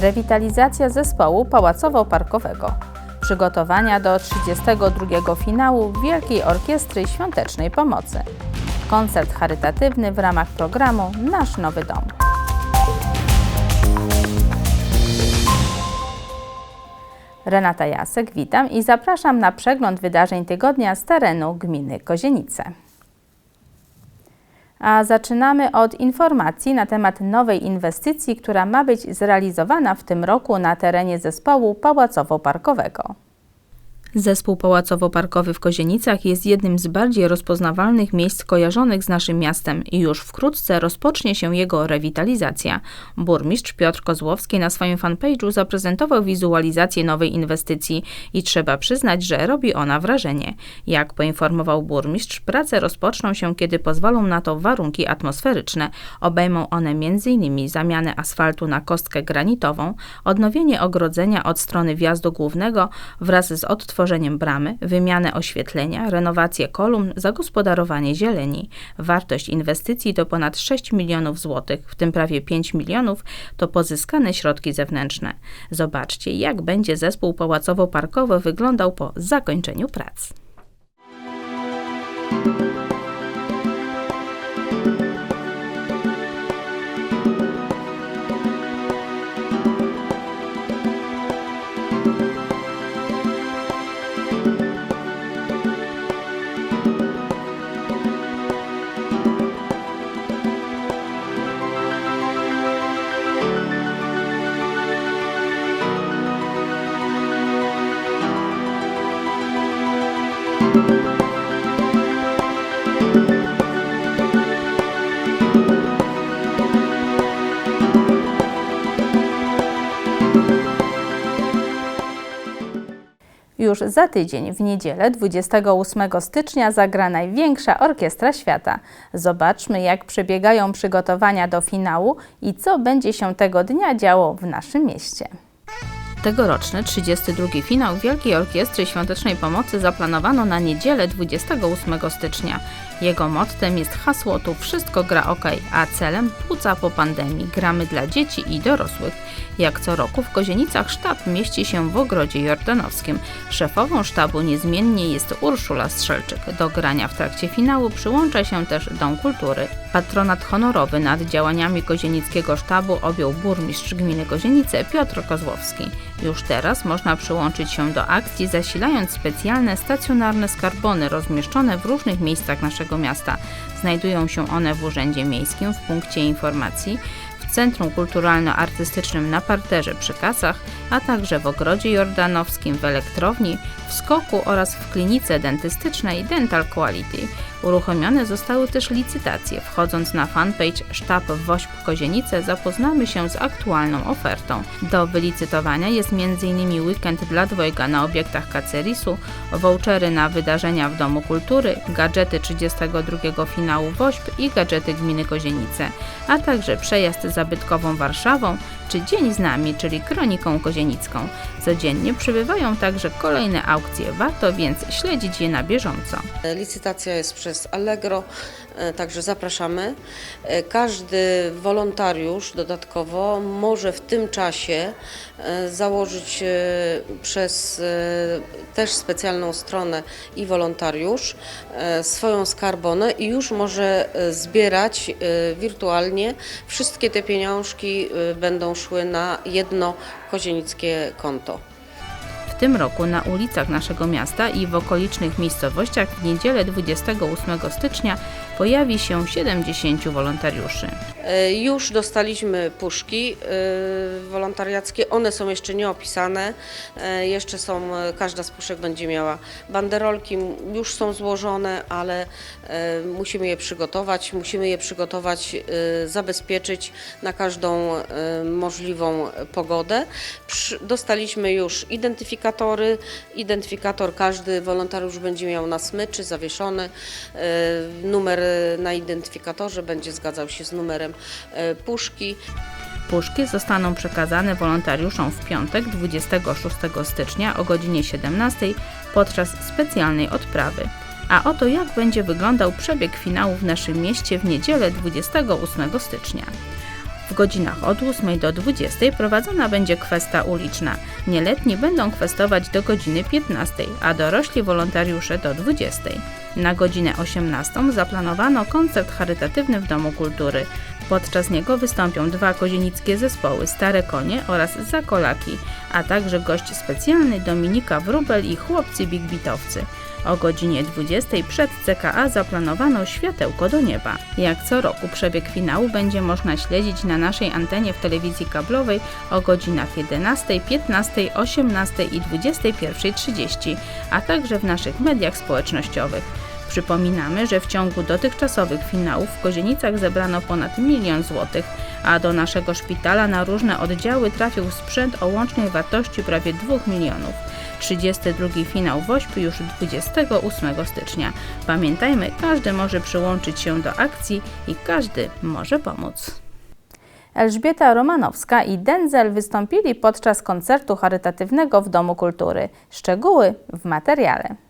Rewitalizacja zespołu pałacowo-parkowego. Przygotowania do 32. finału Wielkiej Orkiestry Świątecznej Pomocy. Koncert charytatywny w ramach programu Nasz Nowy Dom. Renata Jasek, witam i zapraszam na przegląd wydarzeń tygodnia z terenu gminy Kozienice. A zaczynamy od informacji na temat nowej inwestycji, która ma być zrealizowana w tym roku na terenie zespołu pałacowo-parkowego. Zespół pałacowo-parkowy w Kozienicach jest jednym z bardziej rozpoznawalnych miejsc kojarzonych z naszym miastem i już wkrótce rozpocznie się jego rewitalizacja. Burmistrz Piotr Kozłowski na swoim fanpage'u zaprezentował wizualizację nowej inwestycji i trzeba przyznać, że robi ona wrażenie. Jak poinformował burmistrz, prace rozpoczną się, kiedy pozwolą na to warunki atmosferyczne. Obejmą one m.in. zamianę asfaltu na kostkę granitową, odnowienie ogrodzenia od strony wjazdu głównego wraz z odtworzeniem tworzeniem bramy, wymianę oświetlenia, renowację kolumn, zagospodarowanie zieleni. Wartość inwestycji to ponad 6 milionów złotych, w tym prawie 5 milionów to pozyskane środki zewnętrzne. Zobaczcie, jak będzie zespół pałacowo-parkowy wyglądał po zakończeniu prac. Już za tydzień, w niedzielę 28 stycznia, zagra największa orkiestra świata. Zobaczmy, jak przebiegają przygotowania do finału i co będzie się tego dnia działo w naszym mieście. Tegoroczny 32. finał Wielkiej Orkiestry Świątecznej Pomocy zaplanowano na niedzielę 28 stycznia. Jego mottem jest hasło Tu wszystko gra ok, a celem płuca po pandemii gramy dla dzieci i dorosłych. Jak co roku w Kozienicach sztab mieści się w ogrodzie jordanowskim. Szefową sztabu niezmiennie jest Urszula Strzelczyk. Do grania w trakcie finału przyłącza się też Dom Kultury. Patronat honorowy nad działaniami kozienickiego sztabu objął burmistrz gminy Kozienice Piotr Kozłowski. Już teraz można przyłączyć się do akcji zasilając specjalne stacjonarne skarbony rozmieszczone w różnych miejscach naszego miasta. Znajdują się one w Urzędzie Miejskim w punkcie informacji, Centrum Kulturalno-Artystycznym na parterze przy kasach, a także w Ogrodzie Jordanowskim, w elektrowni, w Skoku oraz w klinice dentystycznej Dental Quality. Uruchomione zostały też licytacje. Wchodząc na fanpage Sztab WOŚP Kozienice zapoznamy się z aktualną ofertą. Do wylicytowania jest m.in. weekend dla dwojga na obiektach Kacerisu, vouchery na wydarzenia w Domu Kultury, gadżety 32 finału WOŚP i gadżety Gminy Kozienice, a także przejazd zabytkową Warszawą czy Dzień z nami, czyli Kroniką Kozienicką. Codziennie przybywają także kolejne aukcje, warto więc śledzić je na bieżąco. Licytacja jest przez Allegro, e, także zapraszamy. E, Każdy wolontariusz dodatkowo może w tym czasie e, założyć przez też specjalną stronę i wolontariusz swoją skarbonę i już może zbierać wirtualnie. Wszystkie te pieniążki e, będą szły na jedno kozienickie konto. Tym roku na ulicach naszego miasta i w okolicznych miejscowościach w niedzielę 28 stycznia pojawi się 70 wolontariuszy. E, Już dostaliśmy puszki e, wolontariackie, one są jeszcze nieopisane, e, jeszcze są, każda z puszek będzie miała banderolki, już są złożone, ale musimy je przygotować, musimy je przygotować, zabezpieczyć na każdą możliwą pogodę. Dostaliśmy już identyfikatory, identyfikator każdy wolontariusz będzie miał na smyczy zawieszony, e, numer na identyfikatorze będzie zgadzał się z numerem e, puszki. Puszki zostaną przekazane wolontariuszom w piątek 26 stycznia o godzinie 17 podczas specjalnej odprawy. A oto jak będzie wyglądał przebieg finału w naszym mieście w niedzielę 28 stycznia. W godzinach od 8 do 20 prowadzona będzie kwesta uliczna. Nieletni będą kwestować do godziny 15, a dorośli wolontariusze do 20. Na godzinę 18 zaplanowano koncert charytatywny w Domu Kultury. Podczas niego wystąpią dwa kozienickie zespoły Stare Konie oraz Zakolaki, a także gość specjalny Dominika Wróbel i chłopcy Big Bitowcy. O godzinie 20 przed CKA zaplanowano światełko do nieba. Jak co roku przebieg finału będzie można śledzić na naszej antenie w telewizji kablowej o godzinach 11, 15, 18 i 21.30, a także w naszych mediach społecznościowych. Przypominamy, że w ciągu dotychczasowych finałów w Kozienicach zebrano ponad milion złotych, a do naszego szpitala na różne oddziały trafił sprzęt o łącznej wartości prawie 2 milionów. 32 finał WOŚP już 28 stycznia. Pamiętajmy, każdy może przyłączyć się do akcji i każdy może pomóc. Elżbieta Romanowska i Denzel wystąpili podczas koncertu charytatywnego w Domu Kultury. Szczegóły w materiale.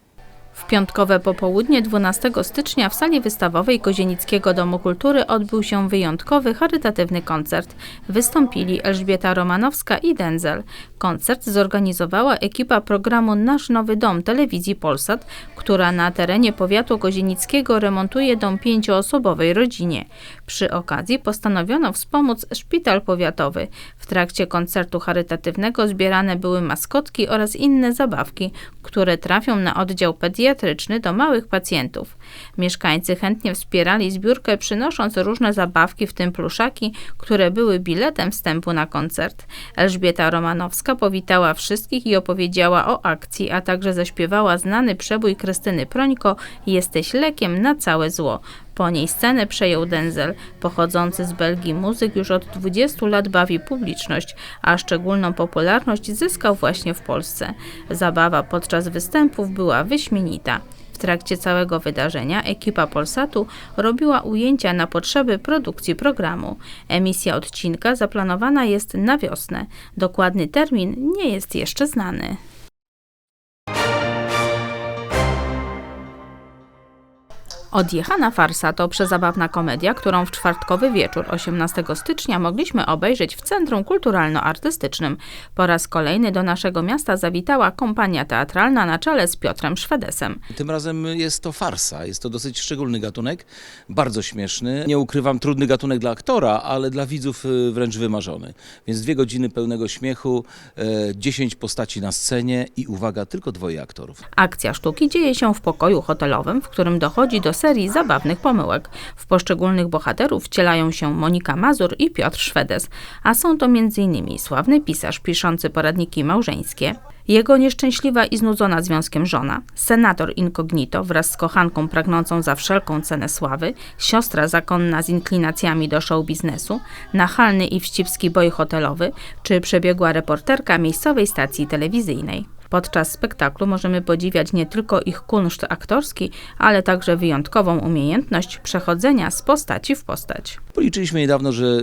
W piątkowe popołudnie 12 stycznia w sali wystawowej Kozienickiego Domu Kultury odbył się wyjątkowy charytatywny koncert. Wystąpili Elżbieta Romanowska i Denzel. Koncert zorganizowała ekipa programu Nasz Nowy Dom telewizji Polsat, która na terenie powiatu kozienickiego remontuje dom pięcioosobowej rodzinie. Przy okazji postanowiono wspomóc szpital powiatowy. W trakcie koncertu charytatywnego zbierane były maskotki oraz inne zabawki, które trafią na oddział pediatryczny do małych pacjentów. Mieszkańcy chętnie wspierali zbiórkę, przynosząc różne zabawki, w tym pluszaki, które były biletem wstępu na koncert. Elżbieta Romanowska powitała wszystkich i opowiedziała o akcji, a także zaśpiewała znany przebój Krystyny Prońko Jesteś lekiem na całe zło. Po niej scenę przejął Denzel. Pochodzący z Belgii muzyk już od 20 lat bawi publiczność, a szczególną popularność zyskał właśnie w Polsce. Zabawa podczas występów była wyśmienita. W trakcie całego wydarzenia ekipa Polsatu robiła ujęcia na potrzeby produkcji programu. Emisja odcinka zaplanowana jest na wiosnę. Dokładny termin nie jest jeszcze znany. Odjechana farsa to przezabawna komedia, którą w czwartkowy wieczór 18 stycznia mogliśmy obejrzeć w Centrum Kulturalno-Artystycznym. Po raz kolejny do naszego miasta zawitała kompania teatralna na czele z Piotrem Szwedesem. Tym razem jest to farsa. Jest to dosyć szczególny gatunek, bardzo śmieszny. Nie ukrywam, trudny gatunek dla aktora, ale dla widzów y, wręcz wymarzony. Więc dwie godziny pełnego śmiechu, e, 10 postaci na scenie i uwaga, tylko dwoje aktorów. Akcja sztuki dzieje się w pokoju hotelowym, w którym dochodzi do serii zabawnych pomyłek. W poszczególnych bohaterów wcielają się Monika Mazur i Piotr Szwedes, a są to m.in. sławny pisarz piszący poradniki małżeńskie, jego nieszczęśliwa i znudzona związkiem żona, senator incognito wraz z kochanką pragnącą za wszelką cenę sławy, siostra zakonna z inklinacjami do show biznesu, nachalny i wścibski boj hotelowy, czy przebiegła reporterka miejscowej stacji telewizyjnej. Podczas spektaklu możemy podziwiać nie tylko ich kunszt aktorski, ale także wyjątkową umiejętność przechodzenia z postaci w postać. Policzyliśmy niedawno, że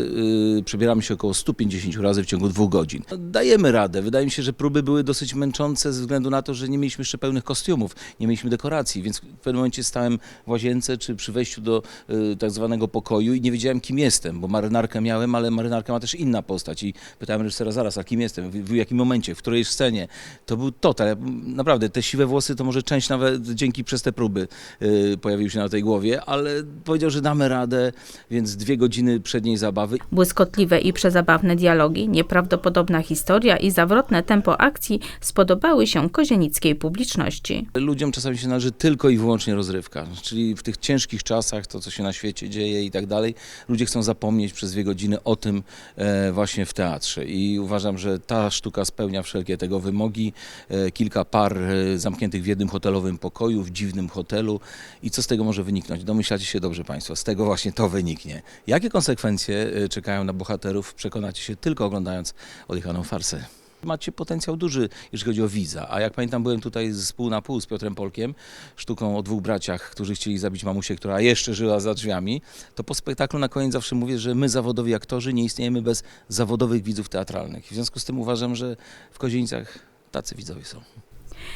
y, przebieramy się około 150 razy w ciągu dwóch godzin. Dajemy radę. Wydaje mi się, że próby były dosyć męczące ze względu na to, że nie mieliśmy jeszcze pełnych kostiumów, nie mieliśmy dekoracji, więc w pewnym momencie stałem w łazience czy przy wejściu do y, tak zwanego pokoju i nie wiedziałem, kim jestem, bo marynarkę miałem, ale marynarka ma też inna postać i pytałem reżysera zaraz, a kim jestem, w, w jakim momencie, w której scenie. To był total. Naprawdę, te siwe włosy to może część nawet dzięki przez te próby y, pojawił się na tej głowie, ale powiedział, że damy radę, więc dwie godziny przedniej zabawy Błyskotliwe i przezabawne dialogi, nieprawdopodobna historia i zawrotne tempo akcji spodobały się kozienickiej publiczności. Ludziom czasami się należy tylko i wyłącznie rozrywka, czyli w tych ciężkich czasach, to co się na świecie dzieje i tak dalej, ludzie chcą zapomnieć przez dwie godziny o tym e, właśnie w teatrze i uważam, że ta sztuka spełnia wszelkie tego wymogi. E, kilka par e, zamkniętych w jednym hotelowym pokoju, w dziwnym hotelu i co z tego może wyniknąć? Domyślacie się dobrze Państwo, z tego właśnie to wyniknie. Jakie konsekwencje e, czekają na bohaterów, przekonacie się tylko oglądając odjechaną farsę. Macie potencjał duży, jeżeli chodzi o widza. A jak pamiętam, byłem tutaj z pół na pół z Piotrem Polkiem, sztuką o dwóch braciach, którzy chcieli zabić mamusię, która jeszcze żyła za drzwiami. To po spektaklu na koniec zawsze mówię, że my, zawodowi aktorzy, nie istniejemy bez zawodowych widzów teatralnych. W związku z tym uważam, że w Kozienicach tacy widzowie są.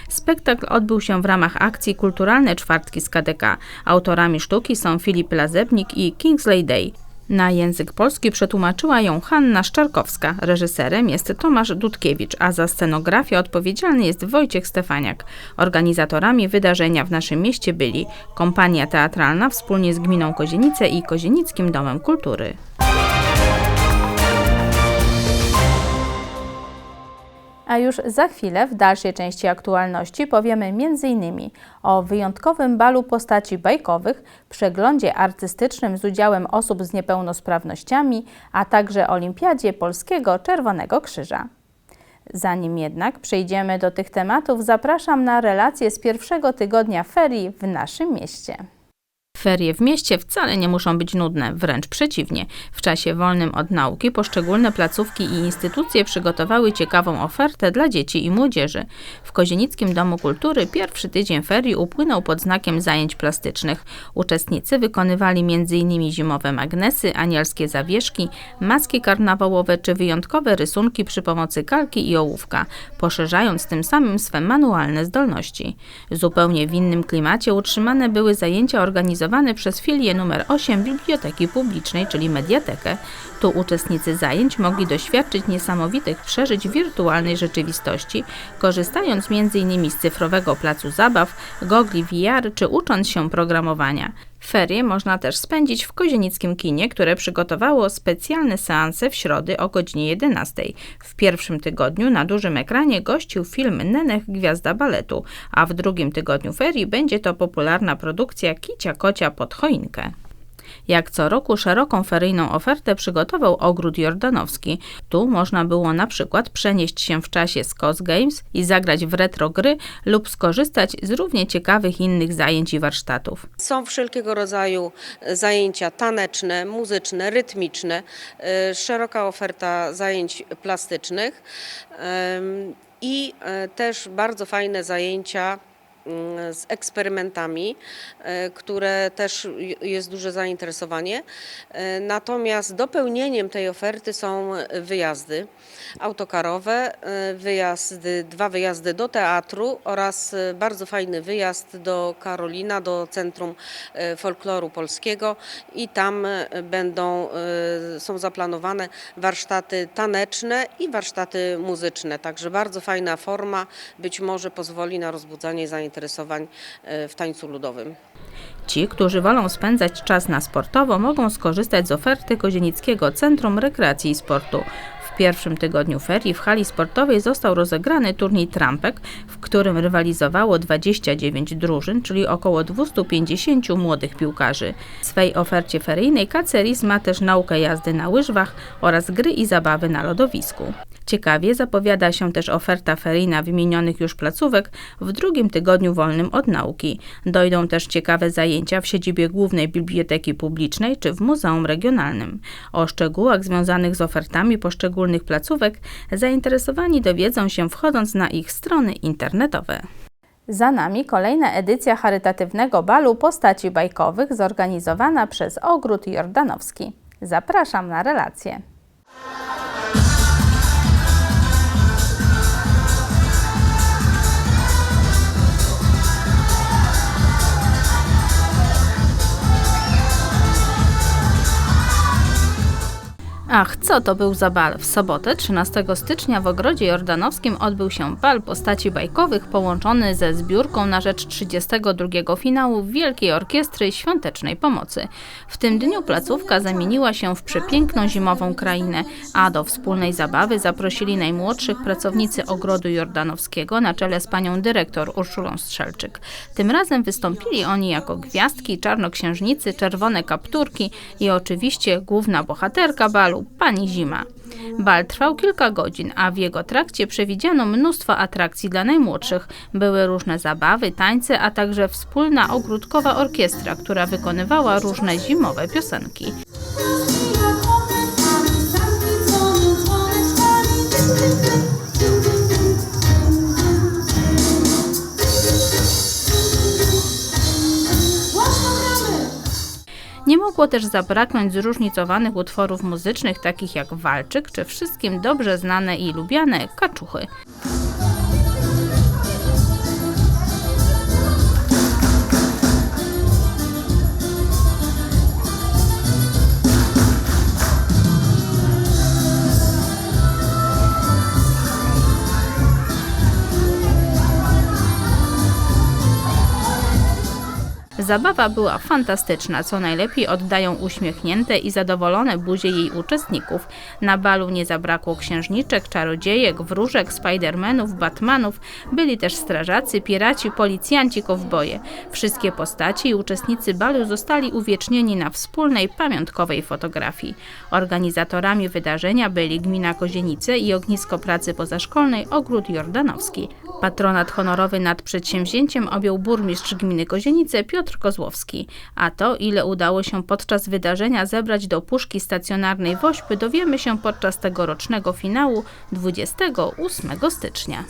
Spektakl odbył się w ramach akcji Kulturalne Czwartki z KDK. Autorami sztuki są Filip Lazebnik i Kingsley Day. Na język polski przetłumaczyła ją Hanna Szczarkowska. Reżyserem jest Tomasz Dudkiewicz, a za scenografię odpowiedzialny jest Wojciech Stefaniak. Organizatorami wydarzenia w naszym mieście byli Kompania Teatralna wspólnie z Gminą Kozienice i Kozienickim Domem Kultury. A już za chwilę w dalszej części aktualności powiemy m.in. o wyjątkowym balu postaci bajkowych, przeglądzie artystycznym z udziałem osób z niepełnosprawnościami, a także Olimpiadzie Polskiego Czerwonego Krzyża. Zanim jednak przejdziemy do tych tematów, zapraszam na relacje z pierwszego tygodnia ferii w naszym mieście. Ferie w mieście wcale nie muszą być nudne, wręcz przeciwnie. W czasie wolnym od nauki poszczególne placówki i instytucje przygotowały ciekawą ofertę dla dzieci i młodzieży. W Kozienickim Domu Kultury pierwszy tydzień ferii upłynął pod znakiem zajęć plastycznych. Uczestnicy wykonywali m.in. zimowe magnesy, anielskie zawieszki, maski karnawałowe czy wyjątkowe rysunki przy pomocy kalki i ołówka, poszerzając tym samym swe manualne zdolności. Zupełnie w innym klimacie utrzymane były zajęcia organizowane przez filię numer 8 Biblioteki Publicznej, czyli Mediatekę. Tu uczestnicy zajęć mogli doświadczyć niesamowitych przeżyć wirtualnej rzeczywistości, korzystając m.in. z cyfrowego placu zabaw, gogli VR czy ucząc się programowania. Ferie można też spędzić w Kozienickim Kinie, które przygotowało specjalne seanse w środy o godzinie 11. W pierwszym tygodniu na dużym ekranie gościł film Nenech Gwiazda Baletu, a w drugim tygodniu ferii będzie to popularna produkcja Kicia Kocia pod choinkę. Jak co roku szeroką feryjną ofertę przygotował Ogród Jordanowski. Tu można było na przykład przenieść się w czasie z COS Games i zagrać w retro gry lub skorzystać z równie ciekawych innych zajęć i warsztatów. Są wszelkiego rodzaju zajęcia taneczne, muzyczne, rytmiczne, e, szeroka oferta zajęć plastycznych em, i e, też bardzo fajne zajęcia z eksperymentami, e, które też jest duże zainteresowanie. E, Natomiast dopełnieniem tej oferty są wyjazdy autokarowe, e, wyjazdy, dwa wyjazdy do teatru oraz bardzo fajny wyjazd do Karolina, do Centrum Folkloru Polskiego i tam będą, są zaplanowane warsztaty taneczne i warsztaty muzyczne, także bardzo fajna forma, być może pozwoli na rozbudzanie zainteresowań e, w tańcu ludowym. Ci, którzy wolą spędzać czas na sportowo, mogą skorzystać z oferty Kozienickiego Centrum Rekreacji i Sportu. W pierwszym tygodniu ferii w hali sportowej został rozegrany turniej trampek, w którym rywalizowało 29 drużyn, czyli około 250 młodych piłkarzy. W swej ofercie feryjnej Kaceris ma też naukę jazdy na łyżwach oraz gry i zabawy na lodowisku. Ciekawie zapowiada się też oferta feryjna wymienionych już placówek w drugim tygodniu wolnym od nauki. Dojdą też ciekawe zajęcia w siedzibie Głównej Biblioteki Publicznej czy w Muzeum Regionalnym. O szczegółach związanych z ofertami poszczególnych placówek zainteresowani dowiedzą się wchodząc na ich strony internetowe. Za nami kolejna edycja charytatywnego balu postaci bajkowych zorganizowana przez Ogród Jordanowski. Zapraszam na relację. Ach, co to był za bal? W sobotę 13 stycznia w Ogrodzie Jordanowskim odbył się bal postaci bajkowych połączony ze zbiórką na rzecz 32 finału Wielkiej Orkiestry Świątecznej Pomocy. W tym dniu placówka zamieniła się w przepiękną zimową krainę, a do wspólnej zabawy zaprosili najmłodszych pracownicy Ogrodu Jordanowskiego na czele z panią dyrektor Urszulą Strzelczyk. Tym razem wystąpili oni jako gwiazdki, czarnoksiężnicy, czerwone kapturki i oczywiście główna bohaterka balu, pani Zima. Bal trwał kilka godzin, a w jego trakcie przewidziano mnóstwo atrakcji dla najmłodszych. Były różne zabawy, tańce, a także wspólna ogródkowa orkiestra, która wykonywała różne zimowe piosenki. Nie mogło też zabraknąć zróżnicowanych utworów muzycznych, takich jak walczyk, czy wszystkim dobrze znane i lubiane kaczuchy. Zabawa była fantastyczna, co najlepiej oddają uśmiechnięte i zadowolone buzie jej uczestników. Na balu nie zabrakło księżniczek, czarodziejek, wróżek, spidermanów, batmanów, byli też strażacy, piraci, policjanci, kowboje. Wszystkie postaci i uczestnicy balu zostali uwiecznieni na wspólnej pamiątkowej fotografii. Organizatorami wydarzenia byli Gmina Kozienice i Ognisko Pracy Pozaszkolnej Ogród Jordanowski. Patronat honorowy nad przedsięwzięciem objął burmistrz gminy Kozienice Piotr Kozłowski. A to, ile udało się podczas wydarzenia zebrać do puszki stacjonarnej Wośpy, dowiemy się podczas tegorocznego finału 28 stycznia.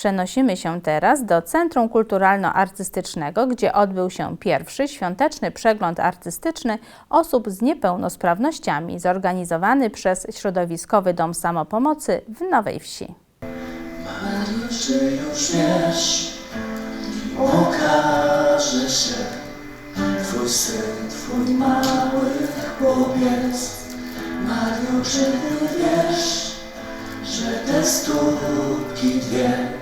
Przenosimy się teraz do Centrum Kulturalno-Artystycznego, gdzie odbył się pierwszy świąteczny przegląd artystyczny osób z niepełnosprawnościami, zorganizowany przez Środowiskowy Dom Samopomocy w Nowej Wsi. Czy już wiesz, okaże się Twój syn, Twój mały chłopiec Mario, czy wiesz, że te stópki dwie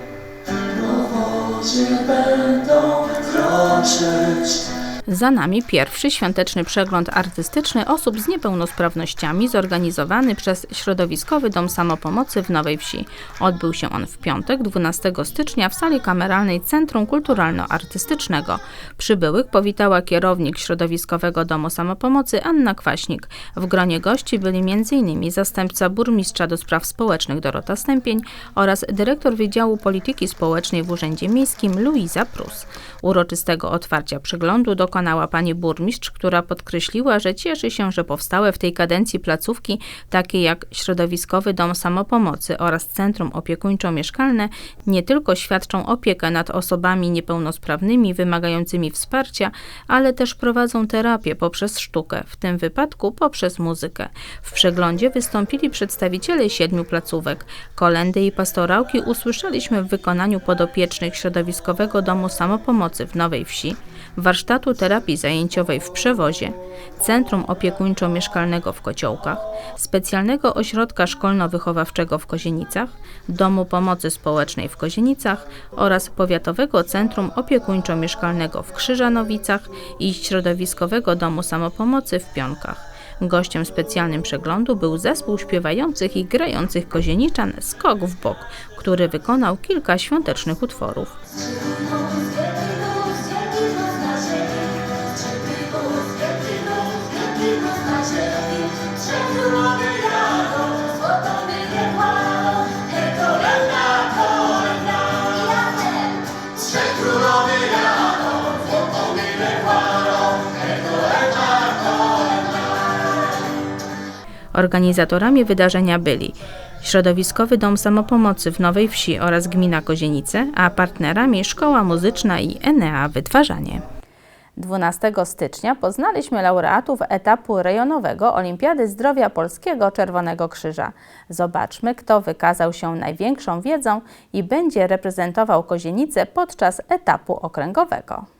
Po będą kroczyć Za nami pierwszy świąteczny przegląd artystyczny osób z niepełnosprawnościami zorganizowany przez Środowiskowy Dom Samopomocy w Nowej Wsi. Odbył się on w piątek 12 stycznia w sali kameralnej Centrum Kulturalno-Artystycznego. Przybyłych powitała kierownik Środowiskowego Domu Samopomocy Anna Kwaśnik. W gronie gości byli m.in. zastępca burmistrza do spraw społecznych Dorota Stępień oraz dyrektor Wydziału Polityki Społecznej w Urzędzie Miejskim Luiza Prus. Uroczystego otwarcia przeglądu dokonała pani burmistrz, która podkreśliła, że cieszy się, że powstałe w tej kadencji placówki, takie jak Środowiskowy Dom Samopomocy oraz Centrum Opiekuńczo-Mieszkalne, nie tylko świadczą opiekę nad osobami niepełnosprawnymi wymagającymi wsparcia, ale też prowadzą terapię poprzez sztukę, w tym wypadku poprzez muzykę. W przeglądzie wystąpili przedstawiciele siedmiu placówek. Kolendy i pastorałki usłyszeliśmy w wykonaniu podopiecznych Środowiskowego Domu Samopomocy w Nowej Wsi, warsztatu terapii zajęciowej w Przewozie, Centrum Opiekuńczo-Mieszkalnego w Kociołkach, Specjalnego Ośrodka Szkolno-Wychowawczego w Kozienicach, Domu Pomocy Społecznej w Kozienicach oraz Powiatowego Centrum Opiekuńczo-Mieszkalnego w Krzyżanowicach i Środowiskowego Domu Samopomocy w Pionkach. Gościem specjalnym przeglądu był zespół śpiewających i grających kozieniczan Skok w bok, który wykonał kilka świątecznych utworów. Organizatorami wydarzenia byli Środowiskowy Dom Samopomocy w Nowej Wsi oraz Gmina Kozienice, a partnerami Szkoła Muzyczna i Enea Wytwarzanie. 12 stycznia poznaliśmy laureatów etapu rejonowego Olimpiady Zdrowia Polskiego Czerwonego Krzyża. Zobaczmy, kto wykazał się największą wiedzą i będzie reprezentował Kozienice podczas etapu okręgowego.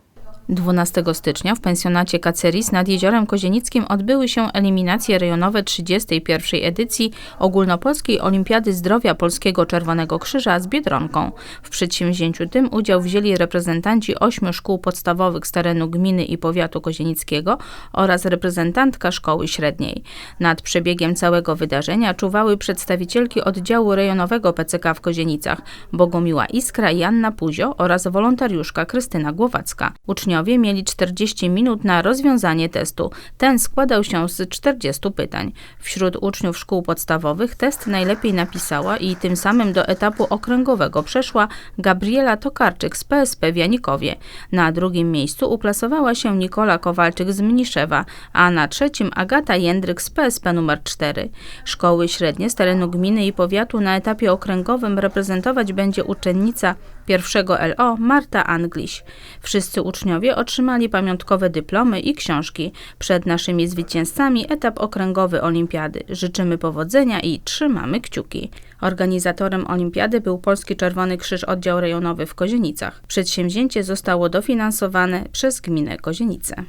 12 stycznia w pensjonacie Kaceris nad Jeziorem Kozienickim odbyły się eliminacje rejonowe 31. edycji Ogólnopolskiej Olimpiady Zdrowia Polskiego Czerwonego Krzyża z Biedronką. W przedsięwzięciu tym udział wzięli reprezentanci ośmiu szkół podstawowych z terenu gminy i powiatu kozienickiego oraz reprezentantka szkoły średniej. Nad przebiegiem całego wydarzenia czuwały przedstawicielki oddziału rejonowego PCK w Kozienicach Bogumiła Iskra i Anna Puzio oraz wolontariuszka Krystyna Głowacka. Uczniowie mieli 40 minut na rozwiązanie testu. Ten składał się z 40 pytań. Wśród uczniów szkół podstawowych test najlepiej napisała i tym samym do etapu okręgowego przeszła Gabriela Tokarczyk z PSP w Janikowie. Na drugim miejscu uplasowała się Nikola Kowalczyk z Mniszewa, a na trzecim Agata Jędryk z PSP numer 4. Szkoły średnie z terenu gminy i powiatu na etapie okręgowym reprezentować będzie uczennica pierwszego LO Marta Angliś. Wszyscy uczniowie otrzymali pamiątkowe dyplomy i książki. Przed naszymi zwycięzcami etap okręgowy olimpiady. Życzymy powodzenia i trzymamy kciuki. Organizatorem olimpiady był Polski Czerwony Krzyż Oddział Rejonowy w Kozienicach. Przedsięwzięcie zostało dofinansowane przez gminę Kozienice.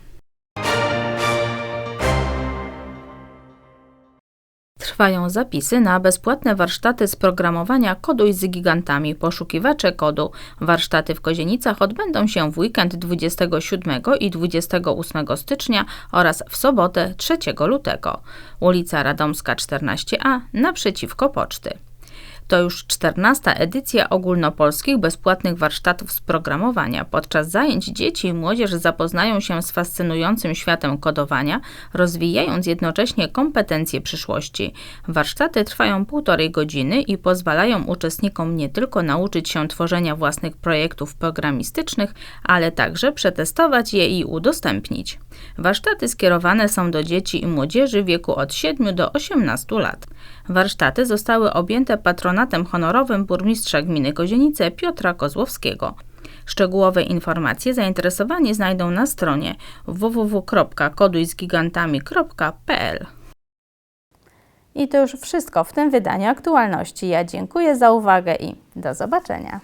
Trwają zapisy na bezpłatne warsztaty z programowania Koduj z gigantami, poszukiwacze kodu. Warsztaty w Kozienicach odbędą się w weekend 27 i 28 stycznia oraz w sobotę 3 lutego. Ulica Radomska 14a naprzeciwko poczty. To już 14. edycja ogólnopolskich bezpłatnych warsztatów z programowania. Podczas zajęć dzieci i młodzież zapoznają się z fascynującym światem kodowania, rozwijając jednocześnie kompetencje przyszłości. Warsztaty trwają półtorej godziny i pozwalają uczestnikom nie tylko nauczyć się tworzenia własnych projektów programistycznych, ale także przetestować je i udostępnić. Warsztaty skierowane są do dzieci i młodzieży w wieku od 7 do 18 lat. Warsztaty zostały objęte patronatem honorowym burmistrza gminy Kozienice Piotra Kozłowskiego. Szczegółowe informacje zainteresowani znajdą na stronie www.kodujzgigantami.pl. I to już wszystko w tym wydaniu aktualności. Ja dziękuję za uwagę i do zobaczenia.